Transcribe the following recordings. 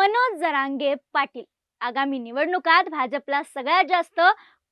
मनोज जरांगे पाटील. आगामी निवडणुकात भाजपला सगळ्यात जास्त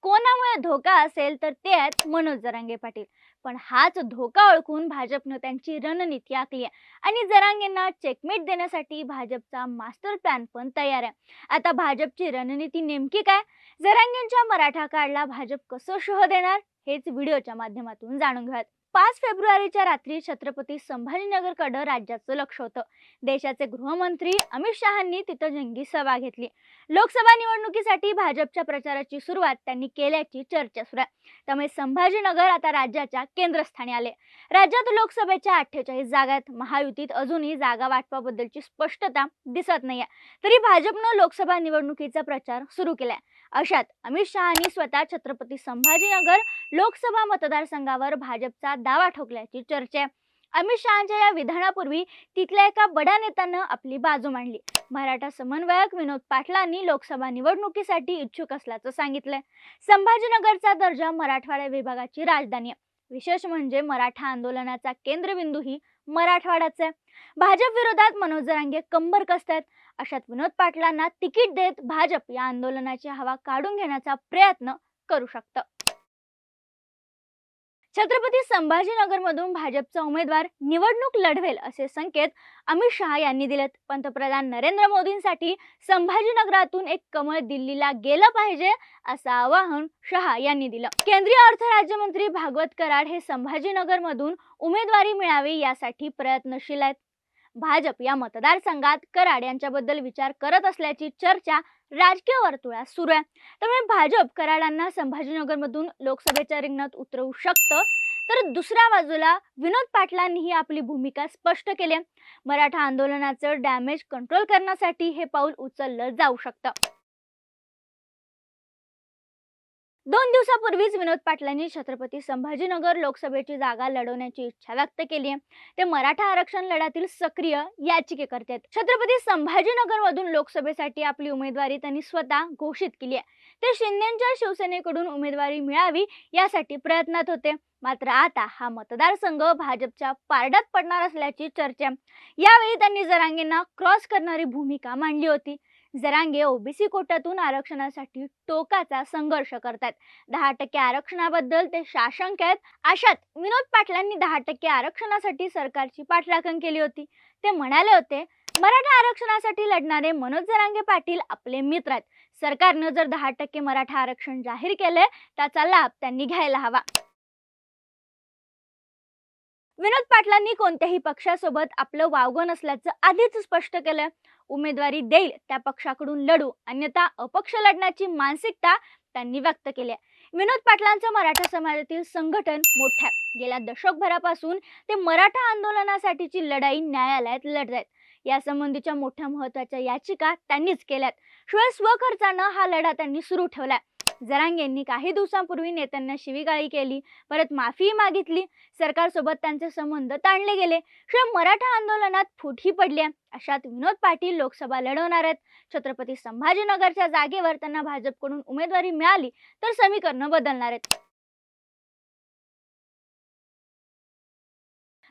कोणामुळे धोका असेल तर ते आहेत मनोज जरांगे पाटील. पण हाच धोका ओळखून भाजपनं त्यांची रणनीती आखली आहे. आणि जरांगेंना चेकमेट देण्यासाठी भाजपचा मास्टर प्लॅन पण तयार आहे. आता भाजपची रणनीती नेमकी काय? जरांगेंच्या मराठा कार्डला भाजप कसं शोह देणार? हेच व्हिडिओच्या माध्यमातून जाणून घेऊयात. पाच फेब्रुवारीच्या रात्री छत्रपती संभाजीनगरकडं राज्याचं लक्ष होतं. देशाचे गृहमंत्री अमित शहांनी तिथं जंगी सभा घेतली. लोकसभा निवडणुकीसाठी भाजपच्या प्रचाराची सुरुवात त्यांनी केल्याची चर्चा सुरू आहे. त्यामुळे संभाजीनगर आता राज्याच्या केंद्रस्थानी आले. राज्यात लोकसभेच्या अठ्ठेचाळीस जागा आहेत महायुतीत अजूनही जागा वाटपाबद्दलची स्पष्टता दिसत नाहीये. तरी भाजपनं लोकसभा निवडणुकीचा प्रचार सुरू केलाय. अशात अमित शहानी स्वतः छत्रपती संभाजीनगर लोकसभा मतदारसंघावर भाजपचा दावा ठोकल्याची चर्चा आहे. अमित शहाच्या या विधानापूर्वी तिथल्या एका बड्या नेत्यानं आपली बाजू मांडली. मराठा समन्वयक विनोद पाटलांनी लोकसभा निवडणुकीसाठी इच्छुक असल्याचं सांगितलंय. संभाजीनगरचा दर्जा मराठवाडा विभागाची राजधानी आहे. विशेष म्हणजे मराठा आंदोलनाचा केंद्रबिंदूही मराठवाडाच आहे. भाजप विरोधात मनोज जरांगे कंबर कसतायत. अशात विनोद पाटलांना तिकीट देत भाजप या आंदोलनाची हवा काढून घेण्याचा प्रयत्न करू शकतं. छत्रपती संभाजीनगरमधून भाजपचा उमेदवार निवडणूक लढवेल असे संकेत अमित शहा यांनी दिलेत. पंतप्रधान नरेंद्र मोदींसाठी संभाजीनगरातून एक कमळ दिल्लीला गेलं पाहिजे असं आवाहन शहा यांनी दिलं. केंद्रीय अर्थ राज्यमंत्री भागवत कराड हे संभाजीनगरमधून उमेदवारी मिळावी यासाठी प्रयत्नशील आहेत. भाजप या मतदारसंघात कराड यांच्याबद्दल विचार करत असल्याची चर्चा राजकीय वर्तुळात सुरू आहे. त्यामुळे भाजप कराडांना संभाजीनगरमधून लोकसभेच्या रिंगणात उतरवू शकतं. तर दुसऱ्या बाजूला विनोद पाटलांनीही आपली भूमिका स्पष्ट केली मराठा आंदोलनाचं डॅमेज कंट्रोल करण्यासाठी हे पाऊल उचललं जाऊ शकतं. दोन दिवसापूर्वीच विनोद पाटलांनी छत्रपती संभाजीनगर लोकसभेची जागा लढवण्याची इच्छा व्यक्त केली आहे. ते मराठा आरक्षण लढ्यातील सक्रिय याचिकेकर्ते आहेत. छत्रपती संभाजीनगर मधून लोकसभेसाठी आपली उमेदवारी त्यांनी स्वतः घोषित केली आहे. ते शिंदेच्या शिवसेनेकडून उमेदवारी मिळावी यासाठी प्रयत्नात होते. मात्र आता हा मतदारसंघ भाजपच्या पारड्यात पडणार असल्याची चर्चा यावेळी त्यांनी जरांगेंना क्रॉस करणारी भूमिका मांडली होती. जरांगे ओबीसी कोट्यातून आरक्षणासाठी टोकाचा संघर्ष करतात दहा टक्के आरक्षणाबद्दल ते साशंक आहेत. अशात विनोद पाटलांनी दहा टक्के आरक्षणासाठी सरकारची पाठराखण केली होती. ते म्हणाले होते मराठा आरक्षणासाठी लढणारे मनोज जरांगे पाटील आपले मित्र आहेत. सरकारनं जर दहा टक्के मराठा आरक्षण जाहीर केले त्याचा लाभ त्यांनी घ्यायला हवा. विनोद पाटलांनी कोणत्याही पक्षासोबत आपलं वावगं नसल्याचं आधीच स्पष्ट केलं उमेदवारी देईल त्या पक्षाकडून लढू अन्यथा अपक्ष लढण्याची मानसिकता त्यांनी व्यक्त केली आहे. विनोद पाटलांचं मराठा समाजातील संघटन मोठं आहे. गेल्या दशकभरापासून ते मराठा आंदोलनासाठीची लढाई न्यायालयात लढत आहेत. यासंबंधीच्या मोठ्या महत्त्वाच्या याचिका त्यांनीच केल्यात. शिवाय स्वखर्चानं हा लढा त्यांनी सुरू ठेवलाय. जरांगेंनी काही दिवसांपूर्वी नेत्यांना शिवीगाळी केली परत माफीही मागितली सरकारसोबत त्यांचे संबंध ताणले गेले. शिवाय मराठा आंदोलनात फुटही पडल्या. अशात विनोद पाटील लोकसभा लढवणार आहेत. छत्रपती संभाजीनगरच्या जागेवर त्यांना भाजपकडून उमेदवारी मिळाली तर समीकरणं बदलणार आहेत.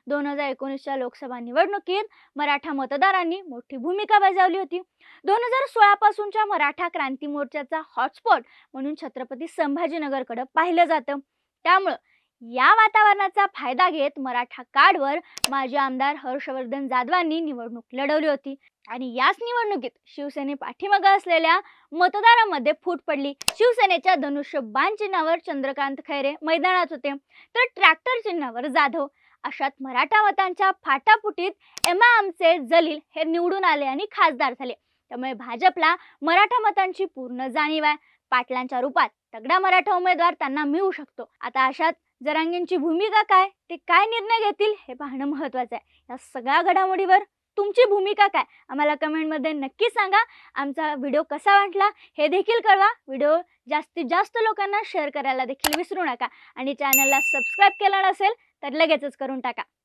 दोन हजार एकोणीसच्या लोकसभा निवडणुकीत मराठा मतदारांनी मोठी भूमिका बजावली होती. दोन हजार सोळापासूनच्या मराठा क्रांती मोर्चाचा हॉटस्पॉट म्हणून छत्रपती संभाजीनगरकडे पाहिलं जातं. त्यामुळं या वातावरणाचा फायदा घेत मराठा कार्डवर माजी आमदार हर्षवर्धन जाधवांनी निवडणूक लढवली होती. आणि याच निवडणुकीत शिवसेने पाठीमागं असलेल्या मतदारांमध्ये फूट पडली. शिवसेनेच्या धनुष्य बाण चिन्हावर चंद्रकांत खैरे मैदानात होते. तर ट्रॅक्टर चिन्हावर जाधव अशात मराठा मतांच्या फाटाफुटीत एमआयएमचे जलील हे निवडून आले आणि खासदार झाले. त्यामुळे भाजपला मराठा मतांची पूर्ण जाणीव आहे. पाटलांच्या रूपात तगडा मराठा उमेदवार त्यांना मिळू शकतो. आता अशात जरांगेंची भूमिका काय? ते काय निर्णय घेतील? हे पाहणं महत्वाचं आहे. या सगळ्या घडामोडीवर तुमची भूमिका काय? आम्हाला कमेंटमध्ये नक्की सांगा. आमचा व्हिडिओ कसा वाटला हे देखील कळवा. व्हिडिओ जास्तीत जास्त लोकांना शेअर करायला देखील विसरू नका. आणि चॅनलला सबस्क्राईब केलं नसेल तर लगेचच करून टाका.